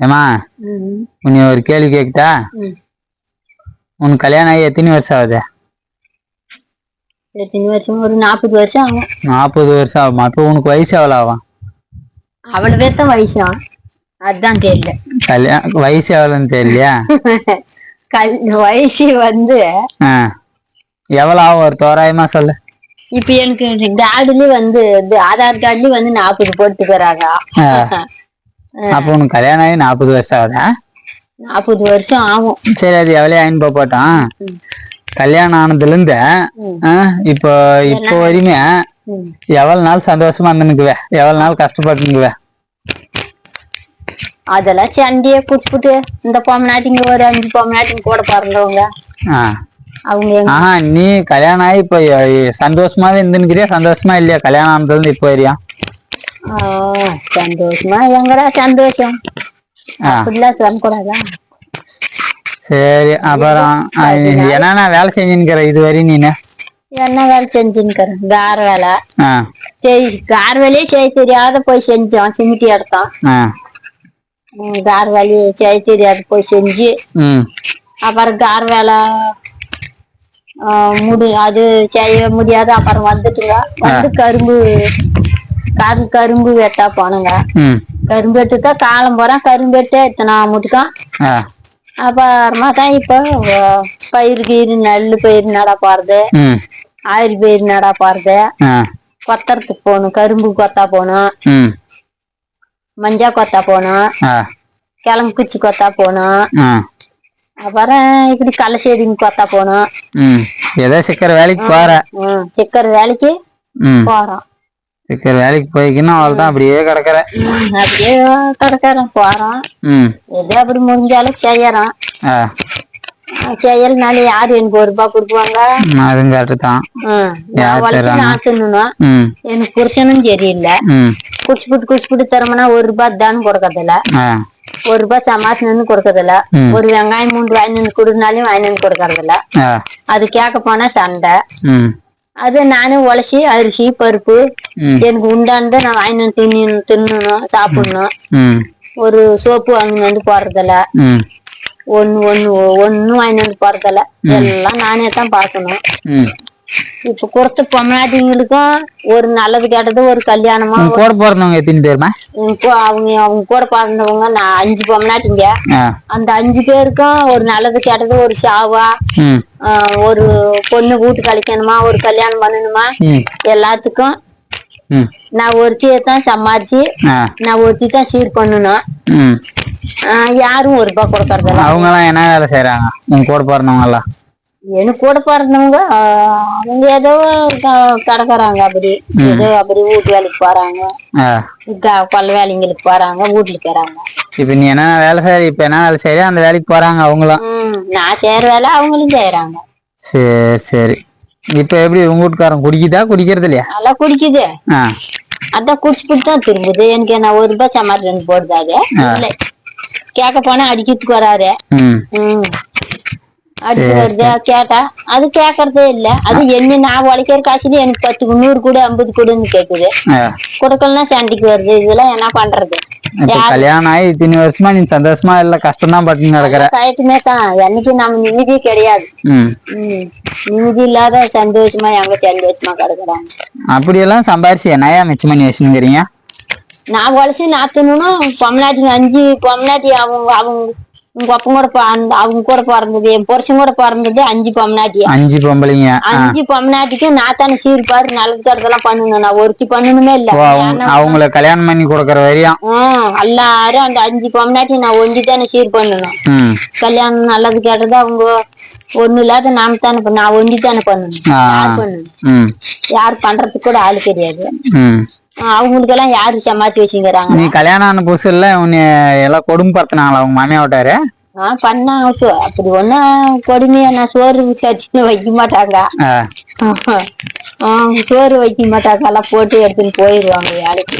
ஏமா உன்னை ஒரு கேள்வி கேக்குதா. உன் கல்யாணம் ஆகி எத்தனை வருஷம் ஆகுது? எத்தனை வருஷம்? ஒரு நாற்பது வருஷம் ஆகும். நாற்பது வருஷம் ஆகுமா? இப்போ உனக்கு வயசு எவ்வளோ ஆகும்? அவ்வளவே தான் வயசு அதுதான் தெரியல கல்யாணம் வயசு எவ்வளோன்னு தெரியலையா? கல் வயசு வந்து ஆ. எவ்வளோ ஆகும்? ஒரு தோராயமா சொல்லு. இப்ப எனக்கு ஆடுலயே வந்து ஆதார் கார்டுலயும் வந்து நாற்பது போட்டுக்கிறாங்க. அப்போ உனக்கு கல்யாணம் ஆகி நாற்பது வருஷம் ஆகுதா? நாற்பது வருஷம் ஆகும். சரி அது எவ்வளோ ஆயின்னு போட்டோம். கல்யாணம் ஆனதுலேருந்து ம். ஆ, இப்போ இப்போ வரையுமே. எவ்வளவு நாள் சந்தோஷமா இருந்துக்குவே எவ்வளவு நாள் கஷ்டப்பட்டுக்குவே அதெல்லாம் சண்டையை குடிச்சுட்டு இந்த பொம்மநாட்டிங்க ஒரு அஞ்சு பொம்மநாட்டிங்க கூட பிறந்தவங்க. அவங்க ஆஹா நீ கல்யாணம் ஆகி இப்போ சந்தோஷமாவே இருந்துக்கிறியா சந்தோஷமா இல்லையா? கல்யாணம் ஆனதுலேருந்து இப்போ வரையும். ஆ, சந்தோஷமா எங்கடா சந்தோஷம். அப்படிலாம் சொல்லக்கூடாதா சரி அப்புறம் என்னென்ன வேலை செஞ்சுன்னுக்கிற இது வரையும் நீனு என்ன வேலை செஞ்சுன்னுக்கிறேன் கார வேலை செய் கார வேலையே செய்ய தெரியாத போய் செஞ்சோம் சிமிட்டி எடுத்தோம் கார வேலையை செய்ய தெரியாத போய் செஞ்சு அப்புறம் கார வேலை முடி அது செய்ய முடியாது அப்புறம் வந்துட்டுங்க வந்து கரும்பு கரு கரும்பு வெட்டா போனோங்க. கரும்பு வெட்டுக்கா காலம் போறேன் கரும்பு வெட்ட இத்தனை முட்டுக்கான் ஆ. அப்புறமா தான் இப்போ பயிர் கீர் நெல் பயிர் நட போறது? ஆயிரி பயிர் நட போறது? கொத்தறதுக்கு போகணும் கரும்பு கொத்தா போகணும். மஞ்சா கொத்தா போகணும். கிழங்கு குச்சி கொத்தா போகணும். அப்புறம் இப்படி களை செடிங்க கொத்தா போகணும். ஏதோ சிக்கிற வேலைக்கு போற. சிக்கர் வேலைக்கு போறோம். சிக்கிற வேலைக்கு போய்க்கின்னா அவ்வளோதான் அப்படியே கிடக்குற. அப்படியே கிடக்கிறோம் போறோம் எது அப்படி முடிஞ்ச அளவுக்கு செய்யறோம் செய்யலனால யாரு எனக்கு ஒரு ரூபாய் கொடுக்குவாங்க ம், அதுவும் கரெக்டு தான். நான் தின்னணும். எனக்கு புருஷனும் சரியில்லை. ம். குடிச்சுப்புட்டு குடிச்சுப்புட்டு தரமுன்னா ஒரு ரூபாய் தானும் கொடுக்கறதில்ல. ஒரு ரூபாய் சமாசனு கொடுக்கறதில்ல. ஒரு வெங்காயம் மூன்று வாங்கிட்டு கொடுனாலையும் வாங்கிட்டு கொடுக்கறதில்ல. அது கேட்க போனா சண்டை. அது நானும் உழைச்சி அரிசி பருப்பு எனக்கு உண்டானதை நான் வாங்கிட்டு தின்னு தின்னணும் சாப்பிடணும் ஒரு சோப்பு வாங்கிட்டு வந்து போடுறதில்ல. ஒண்ணு ஒண்ணு ஒன்னும் வாங்கிட்டு வந்து போடுறதில்ல. எல்லாம் நானே தான் பார்க்கணும். ம். இப்ப கொடுத்த பொம்னாட்டிங்களுக்கும் ஒரு நல்லது கெட்டது ஒரு கல்யாணமா கூட பிறந்தவங்க எத்தனை பேருமா? அவங்க அவங்க கூட பிறந்தவங்க நான் அஞ்சு பொம்னாட்டிங்க ஆ. அந்த அஞ்சு பேருக்கும் ஒரு நல்லது கெட்டது ஒரு ஷாவா ஒரு பொண்ணு வீட்டு கழிக்கணுமா ஒரு கல்யாணம் பண்ணணுமா எல்லாத்துக்கும் நான் ஒருத்தியை தான் சம்பாரிச்சு ஆ. நான் ஒருத்தி தான் சீர் பண்ணணும் யாரும் ஒரு ரூபாய் கொடுக்கறதில்ல. அவங்கெல்லாம் என்ன வேலை செய்றாங்க? உன் கூட பிறந்தவங்க எல்லாம் எனக்கு கூட பிறந்தவங்க அவங்க ஏதோ கிடக்குறாங்க அப்படி. ஏதோ அப்படி வீட்டு வேலைக்கு போறாங்க. ஆ. க- கொல்ல வேலைங்களுக்கு போறாங்க வீட்டுல இருக்கிறாங்க இப்போ நீ என்ன வேலை செய்ற இப்போ என்ன வேலை செய்யறியோ அந்த வேலைக்கு போறாங்க அவங்களும் நான் செய்யற வேலை அவங்களும் செய்யறாங்க சரி சரி. இப்போ எப்படி உங்க வீட்டுக்காரன் குடிக்குதா குடிக்கிறது இல்லையா? நல்லா குடிக்குது. அதான் குடிச்சுட்டு தான் திரும்புது. எனக்கு என்ன ஒரு ரூபாய் சமாளி ரெண்டு போடுதாது இல்லை. கேட்க போனா அடிக்கிறதுக்கு வராரு அடிக்க வருது? கேட்டா? அது கேட்கறதே இல்ல. அது என்ன நான் உழைக்கிற காசுல எனக்கு பத்து நூறு கூட ஐம்பது கூடன்னு கேக்குது. கொடுக்கலன்னா சண்டைக்கு வருது. இதெல்லாம் என்ன பண்றது? கல்யாணம் ஆகி இத்தனை வருஷமா நீ சந்தோஷமா இல்ல கஷ்டம் தான் பட்டு நடக்கிற. கயட்டுமே தான். என்னைக்கு நம்ம நிம்மதி கிடையாது. நிம்மதி இல்லாத சந்தோஷமா எங்க சந்தோஷமா கிடக்குறாங்க. அப்படியெல்லாம் சம்பாரிச்சு என்னையா மிச்சம் பண்ணி வச்சுங்கிறீங்க நான் உழைச்சி நான் தின்னணும் அஞ்சு பொம்மநாட்டி அவங்க அவங்க உங்க அப்பன் கூட அவங்க கூட பிறந்தது என் புருஷன் கூட பிறந்தது அஞ்சு பொம்மநாட்டி அஞ்சு பொம்பளைங்க. அஞ்சு பொம்மநாட்டிக்கு நான் தானே சீர் பாரு நல்லது கருதெல்லாம் பண்ணணும் நான் ஒருத்தி பண்ணணுமே இல்ல. அவங்கள கல்யாணம் பண்ணி கொடுக்கற வரையும். எல்லாரும் அந்த அஞ்சு பொம்மநாட்டி நான் ஒண்டி தானே சீர் பண்ணணும் கல்யாணம் நல்லது கேட்டது அவங்க ஒண்ணு இல்லாத நாம தானே நான் ஒண்டி தானே பண்ணணும் யார் பண்ணணும் ம். யார் பண்றதுக்கு கூட ஆளு ஆஹ் அவங்களுக்கெல்லாம் யாரு சமாளிச்சு வச்சுங்கிறாங்க? நீ கல்யாணம் ஆன புதுசுல உன்னை எல்லாம் கொடுமைப்படுத்தினாங்களா உங்க மாமியா விட்டாரு? ஆஹ் பண்ணா சோ- அப்படி ஒண்ணும் கொடுமையா நான் சோறு சட்னி வைக்க மாட்டாங்க. சோறு வைக்க மாட்டாங்க. எல்லாம் போட்டு எடுத்துன்னு போயிடுவாங்க வேலைக்கு.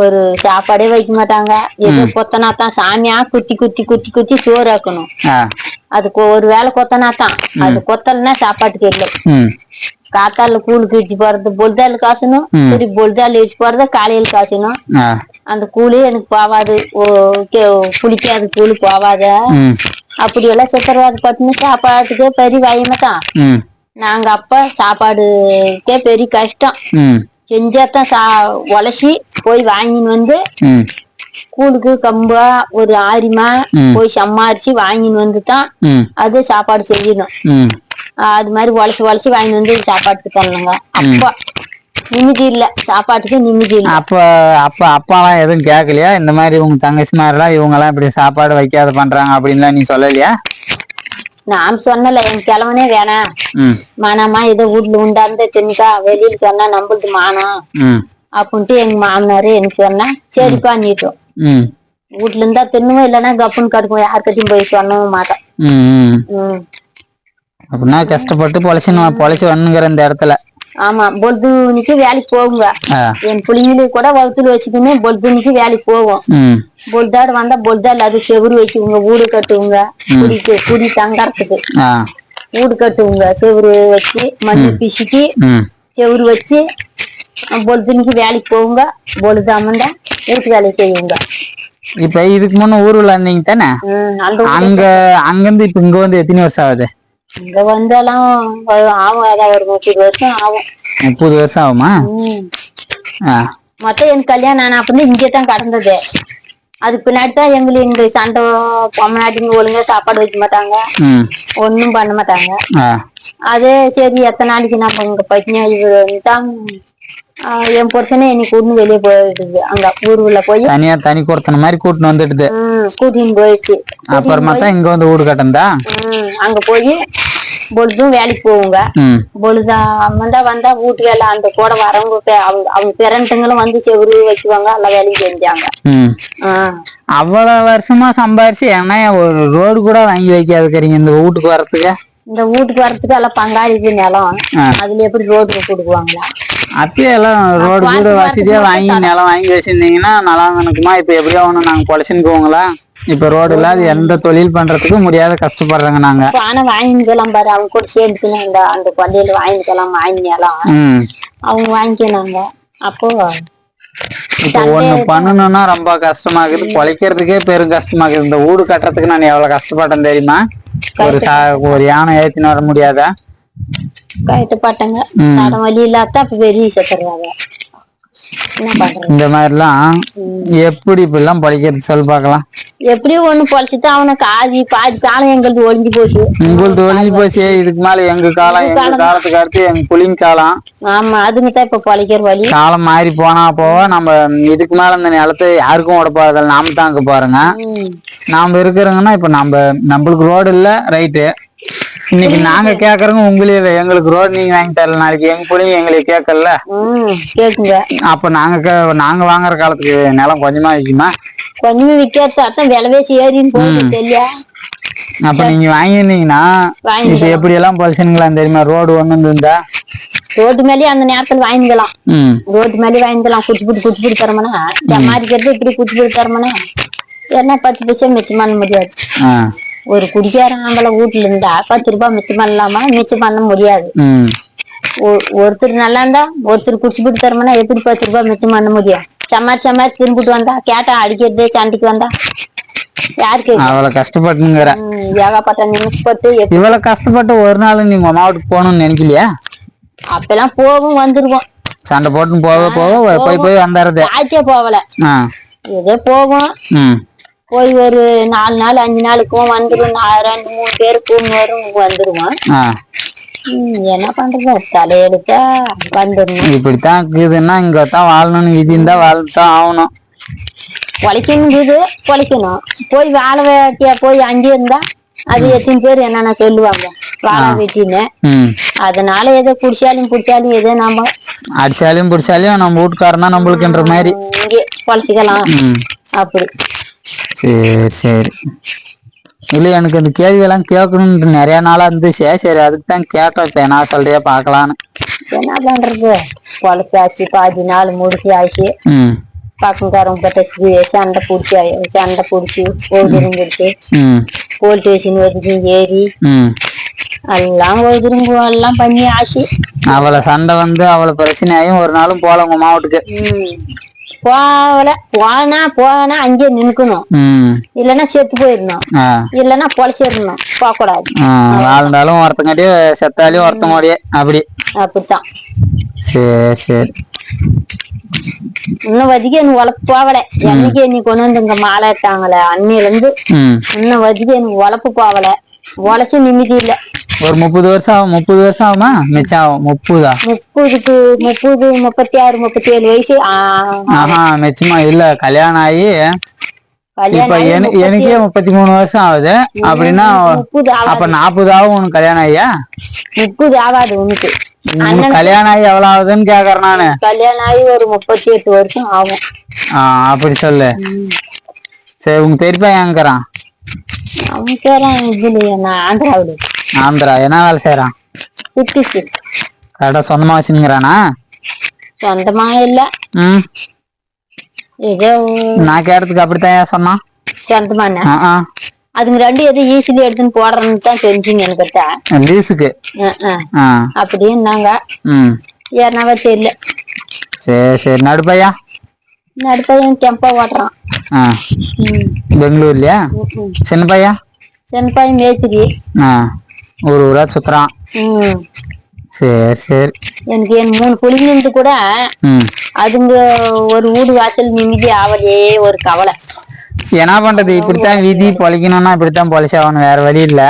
ஒரு சாப்பாடே வைக்க மாட்டாங்க. ஏதோ கொத்தனா தான் சாமியா? குத்தி குத்தி குத்தி குத்தி சோறு ஆக்கணும். அதுக்கு ஒரு வேலை கொத்தனா தான் அது கொத்தல்னா சாப்பாட்டுக்கு இல்லை. காத்தால கூழுக்கு இடிச்சு போறது பொழுதால காசணும். சரி பொழுதால இடிச்சு போறத காலையில காசணும். அந்த கூலி எனக்கு போவாது. புளிக்காத கூலி போவாத. அப்படி எல்லாம் சித்திரவாத பட்டுன்னு சாப்பாட்டுக்கே பெரிய வயமத்தான் நாங்க அப்ப சாப்பாடுக்கே பெரிய கஷ்டம். செஞ்சாதான் சா உலசி போய் வாங்கின்னு வந்து கூழுக்கு கம்பா ஒரு ஆரிமா. போய் சம்மாரிச்சு வாங்கின்னு வந்து தான் அது சாப்பாடு செய்யணும் அது மாதிரி உழைச்சி உழைச்சி வாங்கிட்டு வந்து சாப்பாட்டுக்கு தரணுங்க. அப்பா நிம்மதி இல்ல. சாப்பாட்டுக்கு நிம்மதி இல்ல. அப்ப அப்ப அப்பாலாம் எதுவும் கேட்கலையா இந்த மாதிரி உங்க தங்கச்சி மாதிரிலாம் இவங்க எல்லாம் இப்படி சாப்பாடு வைக்காத பண்றாங்க அப்படின்லாம் நீ சொல்லலையா? நான் சொன்னல என் கிழவனே வேணாம் மானமா ஏதோ வீட்டுல உண்டார்ந்த தின்னுக்கா வெளியில சொன்னா நம்மளுக்கு மானம் அப்படின்ட்டு எங்க மாமனாரு எனக்கு சொன்னா சரிப்பா நீட்டும் ம். வீட்டுல இருந்தா தின்னுவோம் இல்லைன்னா கப்புன்னு கடுக்கும் யாருக்கிட்டையும் போய் சொல்லவும் மாட்டேன் ம் ம். ம். அப்படின்னா கஷ்டப்பட்டு பொழைச்சு பொழைச்சு வரணுங்கிற இந்த இடத்துல. ஆமா பொழுதுனிக்கு வேலைக்கு போகுங்க. என் பிள்ளைங்களுக்கு கூட வகுத்துல வச்சுக்கின்னு பொழுதுனிக்கு வேலைக்கு போவோம். பொழுதாடு வந்தா பொழுதாடு அது செவுரு வைக்குங்க வீடு கட்டுவோங்க. குடிக்கு குடி தங்கறதுக்கு. வீடு கட்டுவோங்க செவுரு வச்சு மண்ணு பிசுக்கி செவுரு வச்சு பொழுதுனிக்கு வேலைக்கு போகுங்க பொழுது அமர்ந்தா வீட்டு வேலையை செய்யுங்க இப்ப இதுக்கு முன்ன ஊர்ல இருந்தீங்க தானே? ஊ- அங்க அங்கிருந்து இப்ப இங்க வந்து எத்தனை வருஷம் ஆகுது? இங்க வந்தாலும் ஆகும். அதான் ஒரு முப்பது வருஷம் ஆகும். முப்பது வருஷம் ஆகுமா? மொத்தம் எனக்கு கல்யாணம் ஆன அப்ப இங்கே தான் கடந்தது. அதுக்கு பின்னாடி தான் எங்களுக்கு எங்க சண்டை பொம்மநாட்டிங்க ஒழுங்கா சாப்பாடு வைக்க மாட்டாங்க. ம். ஒண்ணும் பண்ண மாட்டாங்க. அதே சரி எத்தனை நாளைக்கு நம்ம இங்க இவரு தான் என் புருஷனே என்னை கூட்டின்னு வெளியே போயிடுது. அங்க ஊருக்குள்ள போய் தனியா தனி கொடுத்தன மாதிரி கூட்டின்னு வந்துடுது. கூட்டின்னு போயிடுச்சு. அப்புறமா தான் இங்க வந்து வீடு கட்டந்தா அங்க போய் பொழுதும் வேலைக்கு போவோங்க. பொழுதா வந்தா வந்தா வீட்டு வேலை அந்த கூட வரவங்க அவங்க அவங்க பிறந்தங்களும் வந்து செவுரு வைக்குவாங்க எல்லா வேலையும் செஞ்சாங்க. அவ்வளவு வருஷமா சம்பாரிச்சு என்ன ஒரு ரோடு கூட வாங்கி வைக்காதுக்கிறீங்க இந்த வீட்டுக்கு வர்றதுக்கு. இந்த வீட்டுக்கு வரத்துக்கு எல்லாம் பங்காளிக்கு நிலம். அதுல எப்படி ரோட்டுக்கு கொடுக்குவாங்களா? அப்பயே எல்லாம் ரோடு கூட வசதியா வாங்கி நிலம் வாங்கி வச்சிருந்தீங்கன்னா நல்லா இருக்குமா இப்ப எப்படியோ ஒண்ணு நாங்க பொழைச்சுன்னு போங்களா இப்ப ரோடு இல்லாத எந்த தொழில் பண்றதுக்கும் முடியாத கஷ்டப்படுறாங்க நாங்க. ஆனா வாங்கிக்கலாம் பாரு அவங்க கூட சேர்ந்துக்கலாம் இந்த அந்த கொண்டையில வாங்கிக்கலாம் வாங்கி நிலம். அவங்க வாங்கிக்கினாங்க அப்போ இப்ப ஒண்ணு பண்ணணும்னா ரொம்ப கஷ்டமா இருக்குது. பொழைக்கிறதுக்கே பெரும் கஷ்டமா இருக்குது. இந்த வீடு கட்டுறதுக்கு நான் எவ்வளவு கஷ்டப்பட்டேன் தெரியுமா? ஒரு சா ஒரு யானை ஏத்தின்னு வர முடியாதா? கட்டுப்பாட்டாங்க ம். கடன் வழி இல்லாத அப்ப வெளியே பண்றது இந்த மாதிரிலாம் எப்படி இப்படிலாம் பொழைக்கிறது? சொல்லி பார்க்கலாம். எப்படியும் ஒண்ணு பொழைச்சுதான் அவனுக்கு ஆதி பாதி காலம் எங்களுக்கு ஒழிஞ்சு போச்சு. உங்களுக்கு ஒழிஞ்சு போச்சு. இதுக்கு மேல எங்க காலம் எங்க காலத்துக்கு அடுத்து எங்க புலிங்க காலம். ஆமா அதுங்க தான் இப்ப பொழைக்கிற வழி. காலம் மாறி போனா போக நம்ம இதுக்கு மேல இந்த நிலத்தை யாருக்கும் விட போறதில்ல நாம தாங்க போறோங்க ம். நாம இருக்கிறோங்கன்னா இப்ப நம்ம நம்மளுக்கு ரோடு இல்ல ரைட்டு இன்னைக்கு நாங்க கேக்குறோங்க உங்களே இல்லை. எங்களுக்கு ரோடு நீங்க வாங்கி தரல. நாளைக்கு எங்க பிள்ளைங்க எங்களுக்கு கேட்கல. கேக்குங்க. அப்ப நாங்க நாங்க வாங்குற காலத்துக்கு நிலம் கொஞ்சமா விக்குமா? கொஞ்சம் விற்காது அதான் விலைவேசி ஏறின்னு போகுது தெரியா அப்ப நீங்க வாங்கியிருந்தீங்கன்னா வாங்கி இப்ப எப்படி எல்லாம் பொலிச்சுங்களா தெரியுமா? ரோடு ஒண்ணு இருந்தா? ரோட்டு மேலேயே அந்த நேரத்துல வாங்கிக்கலாம். ரோட்டு மேலே வாங்கிக்கலாம். குச்சி புடி குச்சி புடி தரமனா. சமாளிக்கிறது இப்படி குச்சி புடி தரமனா. என்ன பத்து பைசா மிச்சம் பண்ண முடியாது ஒரு குடிக்கார ஆம்பளை வீட்டுல இருந்தா பத்து ரூபாய் மிச்சம் பண்ணலாமா? மிச்சம் பண்ண முடியாது. ஒருத்தர் நல்லா இருந்தா ஒருத்தர் குடிச்சு போட்டு தரமுன்னா எப்படி பத்து ரூபாய் மிச்சம் பண்ண முடியும்? சமாரி சமாரி திரும்பிட்டு வந்தா கேட்டா அடிக்கிறதே சண்டைக்கு வந்தா. யாருக்கு அவ்வளவு கஷ்டப்பட்டுங்கிற ஏகப்பட்ட நிமிஷப்பட்டு இவ்வளவு கஷ்டப்பட்டு ஒரு நாள் நீங்க உங்க மாவட்டத்துக்கு போகணும்னு நினைக்கலையா? அப்பெல்லாம் போகும் வந்துருவோம். சண்டை போட்டு போக போக போய் போய் வந்துடுறது ஆச்சே போகல. ஏதோ போகும். போய் ஒரு நாலு நாள் அஞ்சு நாளுக்கும் வந்துரும். நா- ரெண்டு மூணு பேர் கூண்டு வரும் வந்துருவோம். ஆ. ம், என்ன பண்றது? தலையெடுத்தா வந்துடணும் இப்படித்தான் இருக்குதுன்னா இங்க தான் வாழணும்னு விதி இருந்தா வாழ்த்தான் ஆகணும். பொழைக்கணுங்குது பொழைக்கணும் போய் வாழை வேட்டியா போய் அங்கே இருந்தா அது எத்தனை பேர் என்னென்ன சொல்லுவாங்க? வாழை வெட்டின்னு. அதனால ஏதோ குடிச்சாலும் குடிச்சாலும் ஏதோ நாம அடிச்சாலையும் பிடிச்சாலையும் நம்ம வீட்டுக்காரன் தான் நம்மளுக்குன்ற மாதிரி. பொழைச்சிக்கலாம் அப்படி. சரி சரி. இல்ல எனக்கு இந்த கேள்வி எல்லாம் கேட்கணும்னு நிறைய நாளா இருந்துச்சு. சரி அதுக்கு தான் கேட்டேன் இப்ப என்ன சொல்றியா பார்க்கலான்னு. என்ன பண்றது? பொழைச்சாச்சு. பாதி நாள் முடிச்சு ஆச்சு ம். பக்கங்காரங்க கிட்ட சண்டை பிடிச்சி சண்டை பிடிச்சி ம். போலீஸ் ஸ்டேஷன் வரைக்கும் ஏறி எல்லாம் ஓதுரும் எல்லாம் பண்ணி ஆச்சு அவளை சண்டை வந்து அவளை பிரச்சனையாயும் ஒரு நாளும் போல உங்க மாவட்டுக்கு. போகல போனா போனா அங்கேயே நின்னுக்கணும். இல்லைன்னா செத்து போயிடணும். இல்லைன்னா பொழைச்சிடணும் போகக்கூடாது. ஆ, வாழ்ந்தாலும் ஒருத்தங்காட்டியே செத்தாலையும் ஒருத்தங்கோடையே அப்படி. அப்படித்தான். சரி சரி. இன்னும் வதிக்கு எனக்கு உழப்பு போகல. என்னைக்கு நீ கொண்டு வந்து இங்க மாலை இட்டாங்களே அன்னையில இருந்து இன்னும் வதிக்கு எனக்கு உழப்பு போகல. உழைச்சு நிம்மதி இல்ல. ஒரு முப்பது வருஷம் ஆகும் முப்பது வருஷம் ஆகுமா? மிச்சம் ஆகும். முப்பதா? முப்பதுக்கு முப்பது முப்பத்தி ஆறு முப்பத்தி ஏழு வயசு ஆஹா மிச்சமா இல்ல. கல்யாணம் ஆகி இப்ப எனக்கு முப்பத்தி மூணு வருஷம் ஆகுது. அப்படின்னா அப்ப நாற்பது ஆகும் உனக்கு கல்யாணம் ஆகியா? முப்பது ஆகாது உனக்கு. கல்யாணம் ஆகி எவ்வளவு ஆகுதுன்னு கேக்குறேன் நானு. கல்யாணம் ஆகி ஒரு முப்பத்தி எட்டு வருஷம் ஆகும். ஆ அப்படி சொல்லு. சரி உங்க பெரியப்பா எங்கிறான் அவன் பேரன் இதுலயே நான் ஆந்திராவில் ஆந்திரா என்ன வேலை செய்யறான் கரெக்டா சொந்தமா வச்சுங்கிறானா சொந்தமா இல்ல. நான் கேட்டதுக்கு அப்படித்தான் சொன்னான்? ஆ. அதுங்க ரெண்டு எதுவும் ஈஸிலி எடுத்துன்னு போடுறேன்னு தான் தெரிஞ்சுங்க என்கிட்ட. லீஸுக்கு. அப்படின்னாங்க ம். ஏன்னாவா தெரியல. சரி சரி. நடுப்பையா நடுப்பையன் டெம்போ ஓட்டுறான். பெங்களூர்லயா. சின்ன பையா? சின்ன பையன் மேய்ச்சிரி ஆ ஊர் சுத்துறான். சரி சரி. எனக்கு என் மூணு புள்ளிங்க கூட அதுங்க ஒரு வீடு வாசல் நிம்மதி ஆவலையே ஒரு கவலை. என்ன பண்றது? இப்படித்தான் விதி பொழைக்கணும்னா இப்படித்தான் பொழைச்சாகணும் வேற வழி இல்ல.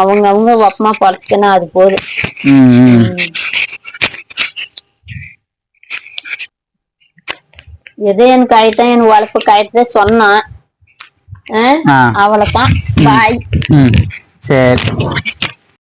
அவங்க அவங்க ஒப்பமா பழச்சுக்கணும் அது போதும். எதோ எனக்கு ஆயிட்டா எனக்கு உழப்பு காயிட்டு சொன்னான். அவ்வளவுதான் பாய். சரி.